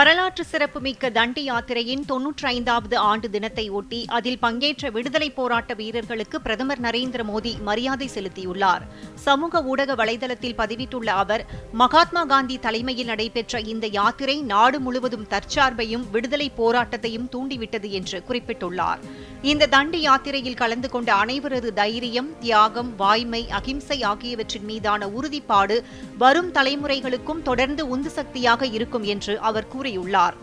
வரலாற்று சிறப்புமிக்க தண்டி யாத்திரையின் தொன்னூற்றி ஐந்தாவது ஆண்டு தினத்தை ஒட்டி அதில் பங்கேற்ற விடுதலை போராட்ட வீரர்களுக்கு பிரதமர் நரேந்திர மோடி மரியாதை செலுத்தியுள்ளார். சமூக ஊடக வலைதளத்தில் பதிவிட்டுள்ள அவர் மகாத்மா காந்தி தலைமையில் நடைபெற்ற இந்த யாத்திரை நாடு முழுவதும் தற்சார்பையும் விடுதலை போராட்டத்தையும் தூண்டிவிட்டது என்று குறிப்பிட்டுள்ளார். இந்த தண்டி யாத்திரையில் கலந்து கொண்ட அனைவரது தைரியம் தியாகம் வாய்மை அகிம்சை ஆகியவற்றின் மீதான உறுதிப்பாடு வரும் தலைமுறைகளுக்கும் தொடர்ந்து உந்து சக்தியாக இருக்கும் என்று அவர் கூறியுள்ளார்.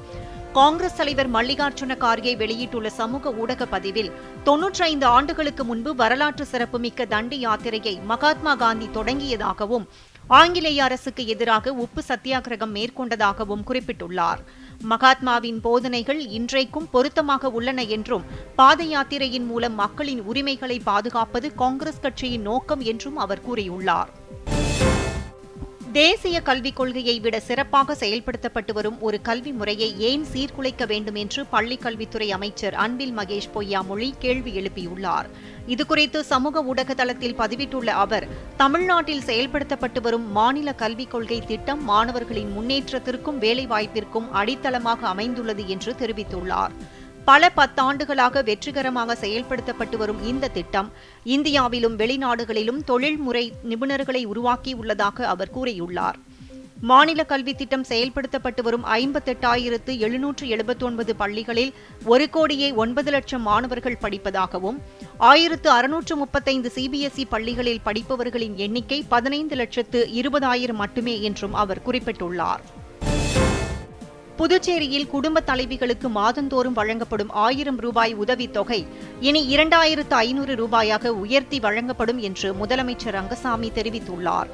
காங்கிரஸ் தலைவர் மல்லிகார்ஜுன கார்கே வெளியிட்டுள்ள சமூக ஊடக பதிவில் தொன்னூற்றி ஐந்து ஆண்டுகளுக்கு முன்பு வரலாற்று சிறப்புமிக்க தண்டி யாத்திரையை மகாத்மா காந்தி தொடங்கியதாகவும் ஆங்கிலேய அரசுக்கு எதிராக உப்பு சத்தியாகிரகம் மேற்கொண்டதாகவும் குறிப்பிட்டுள்ளார். மகாத்மாவின் போதனைகள் இன்றைக்கும் பொருத்தமாக உள்ளன என்றும் பாத யாத்திரையின் மூலம் மக்களின் உரிமைகளை பாதுகாப்பது காங்கிரஸ் கட்சியின் நோக்கம் என்றும் அவர் கூறியுள்ளார். தேசிய கல்விக் கொள்கையை விட சிறப்பாக செயல்படுத்தப்பட்டு வரும் ஒரு கல்வி முறையை ஏன் சீர்குலைக்க வேண்டும் என்று பள்ளிக் கல்வித்துறை அமைச்சர் அன்பில் மகேஷ் பொய்யாமொழி கேள்வி எழுப்பியுள்ளார். இதுகுறித்து சமூக ஊடக தளத்தில் பதிவிட்டுள்ள அவர் தமிழ்நாட்டில் செயல்படுத்தப்பட்டு வரும் மாநில கல்விக் கொள்கை திட்டம் மாணவர்களின் முன்னேற்றத்திற்கும் வேலைவாய்ப்பிற்கும் அடித்தளமாக அமைந்துள்ளது என்று தெரிவித்துள்ளார். பல பத்தாண்டுகளாக வெற்றிகரமாக செயல்படுத்தப்பட்டு வரும் இந்த திட்டம் இந்தியாவிலும் வெளிநாடுகளிலும் தொழில்முறை நிபுணர்களை உருவாக்கியுள்ளதாக அவர் கூறியுள்ளார். மாநில கல்வி திட்டம் செயல்படுத்தப்பட்டு வரும் ஐம்பத்தெட்டாயிரத்து எழுநூற்று எழுபத்தொன்பது பள்ளிகளில் ஒரு கோடியே ஒன்பது லட்சம் மாணவர்கள் படிப்பதாகவும் ஆயிரத்து அறுநூற்று முப்பத்தைந்து சிபிஎஸ்இ பள்ளிகளில் படிப்பவர்களின் எண்ணிக்கை பதினைந்து லட்சத்து இருபதாயிரம் மட்டுமே என்றும் அவர் குறிப்பிட்டுள்ளார். புதுச்சேரியில் குடும்ப தலைவிகளுக்கு மாதந்தோறும் வழங்கப்படும் ஆயிரம் ரூபாய் உதவித் தொகை இனி இரண்டாயிரத்து ஐநூறு ரூபாயாக உயர்த்தி வழங்கப்படும் என்று முதலமைச்சர் ரங்கசாமி தெரிவித்துள்ளார்.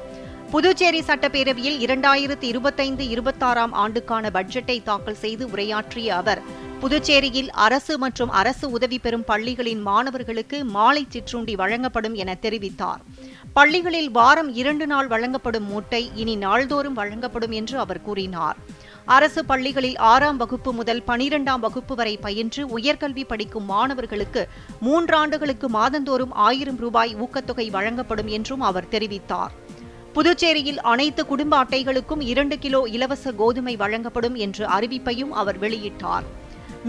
புதுச்சேரி சட்டப்பேரவையில் இரண்டாயிரத்து இருபத்தைந்து இருபத்தாறாம் ஆண்டுக்கான பட்ஜெட்டை தாக்கல் செய்து உரையாற்றிய அவர் புதுச்சேரியில் அரசு மற்றும் அரசு உதவி பெறும் பள்ளிகளின் மாணவர்களுக்கு மாலை சிற்றுண்டி வழங்கப்படும் என தெரிவித்தார். பள்ளிகளில் வாரம் இரண்டு நாள் வழங்கப்படும் மூட்டை இனி நாள்தோறும் வழங்கப்படும் என்று அவர் கூறினார். அரசு பள்ளிகளில் ஆறாம் வகுப்பு முதல் பனிரெண்டாம் வகுப்பு வரை பயின்று உயர்கல்வி படிக்கும் மாணவர்களுக்கு மூன்றாண்டுகளுக்கு மாதந்தோறும் ஆயிரம் ரூபாய் ஊக்கத்தொகை வழங்கப்படும் என்றும் அவர் தெரிவித்தார். புதுச்சேரியில் அனைத்து குடும்ப அட்டைகளுக்கும் இரண்டு கிலோ இலவச கோதுமை வழங்கப்படும் என்ற அறிவிப்பையும் அவர் வெளியிட்டார்.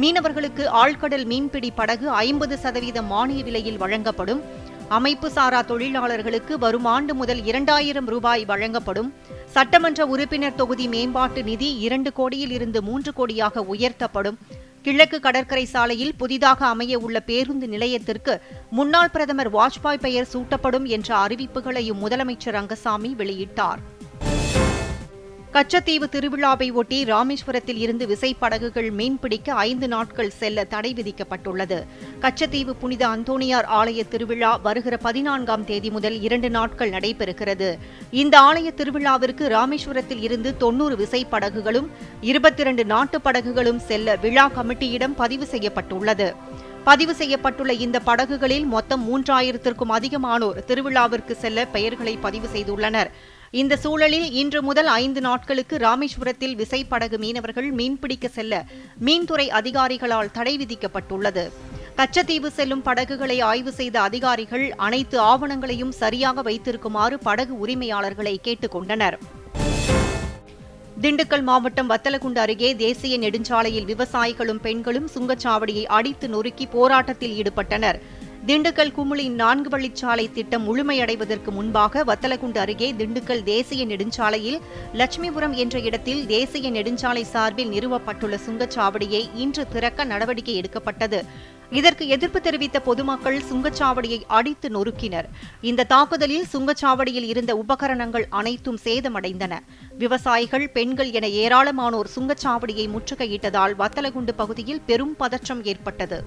மீனவர்களுக்கு ஆழ்கடல் மீன்பிடி படகு ஐம்பது சதவீத மானிய விலையில் வழங்கப்படும். அமைப்பு சாரா தொழிலாளர்களுக்கு வரும் ஆண்டு முதல் இரண்டாயிரம் ரூபாய் வழங்கப்படும். சட்டமன்ற உறுப்பினர் தொகுதி மேம்பாட்டு நிதி இரண்டு கோடியில் இருந்து மூன்று கோடியாக உயர்த்தப்படும். கிழக்கு கடற்கரை சாலையில் புதிதாக அமைய உள்ள பேருந்து நிலையத்திற்கு முன்னாள் பிரதமர் வாஜ்பாய் பெயர் சூட்டப்படும் என்ற அறிவிப்புகளையும் முதலமைச்சர் ரங்கசாமி வெளியிட்டார். கச்சத்தீவு திருவிழாவை ஒட்டி ராமேஸ்வரத்தில் இருந்து விசைப்படகுகள் மீன்பிடிக்க ஐந்து நாட்கள் செல்ல தடை விதிக்கப்பட்டுள்ளது. கச்சத்தீவு புனித அந்தோணியார் ஆலய திருவிழா வருகிற பதினான்காம் தேதி முதல் இரண்டு நாட்கள் நடைபெறுகிறது. இந்த ஆலய திருவிழாவிற்கு ராமேஸ்வரத்தில் இருந்து தொன்னூறு விசைப்படகுகளும் இருபத்தி இரண்டு நாட்டு படகுகளும் செல்ல விழா கமிட்டியிடம் பதிவு செய்யப்பட்டுள்ளது. பதிவு செய்யப்பட்டுள்ள இந்த படகுகளில் மொத்தம் மூன்றாயிரத்திற்கும் அதிகமானோர் திருவிழாவிற்கு செல்ல பெயர்களை பதிவு செய்துள்ளனர். இந்த சூழலில் இன்று முதல் ஐந்து நாட்களுக்கு ராமேஸ்வரத்தில் விசைப்படகு மீனவர்கள் மீன்பிடிக்க செல்ல மீன்துறை அதிகாரிகளால் தடை விதிக்கப்பட்டுள்ளது. கச்சத்தீவு செல்லும் படகுகளை ஆய்வு செய்த அதிகாரிகள் அனைத்து ஆவணங்களையும் சரியாக வைத்திருக்குமாறு படகு உரிமையாளர்களை கேட்டுக்கொண்டனர் திண்டுக்கல் மாவட்டம் வத்தலகுண்டு அருகே தேசிய நெடுஞ்சாலையில் விவசாயிகளும் பெண்களும் சுங்கச்சாவடியை அடித்து நொறுக்கி போராட்டத்தில் ஈடுபட்டனர். திண்டுக்கல் குமுளி நான்கு வழிச்சாலை திட்டம் முழுமையடைவதற்கு முன்பாக வத்தலகுண்டு அருகே திண்டுக்கல் தேசிய நெடுஞ்சாலையில் லட்சுமிபுரம் என்ற இடத்தில் தேசிய நெடுஞ்சாலை சார்பில் நிறுவப்பட்டுள்ள சுங்கச்சாவடியை இன்று திறக்க நடவடிக்கை எடுக்கப்பட்டது. இதற்கு எதிர்ப்பு தெரிவித்த பொதுமக்கள் சுங்கச்சாவடியை அடித்து நொறுக்கினர். இந்த தாக்குதலில் சுங்கச்சாவடியில் இருந்த உபகரணங்கள் அனைத்தும் சேதமடைந்தன. விவசாயிகள் பெண்கள் என ஏராளமானோர் சுங்கச்சாவடியை முற்றுகையிட்டதால் வத்தலகுண்டு பகுதியில் பெரும் பதற்றம் ஏற்பட்டது.